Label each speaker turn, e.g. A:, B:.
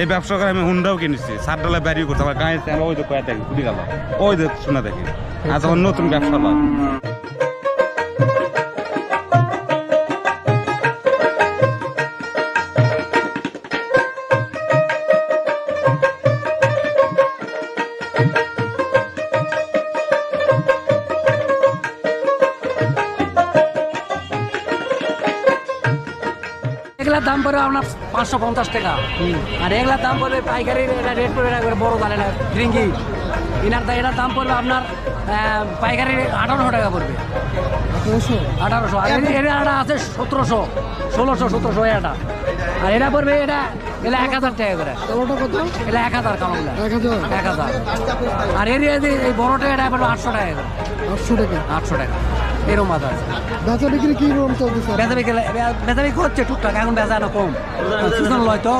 A: এই ব্যবসা করে আমি হুন্ডাও কিনেছি। সাত ডালায় বাড়ি করতে আমার গায়ে ওই তো কয়া দেখি খুলি গেল। ওই দেখ শোনা দেখি। আজ তখন নতুন ব্যবসা লয়
B: এগুলার দাম পড়বে আপনার পাঁচশো পঞ্চাশ টাকা। আর এগুলার দাম পড়বে পাইকারি এটা রেট পড়বে বড় দাল এটা ড্রিঙ্কি এনার দা- এটার দাম পড়বে আপনার পাইকারি আঠারোশো টাকা পড়বে। আঠারোশো? আর একটা আছে সতেরোশো ষোলোশো সতেরোশো এটা আর এটা পড়বে এটা এটা এক হাজার টাকা করে।
C: কালোটা কত?
B: এটা এক হাজার কামড়গুলা
C: এক হাজার?
B: এক হাজার। আর এর এই বড়টা এটা পড়বে আটশো টাকা করে।
C: আটশো টাকা।
B: আটশো টাকা। এরকম আদার আছে
C: বেচা বিক্রি কি রকম চলতেছে?
B: বেচা বিক্রি বেচা বিক্রি হচ্ছে টুকটাক এখন বেচা না কম। সিজন লয় তো।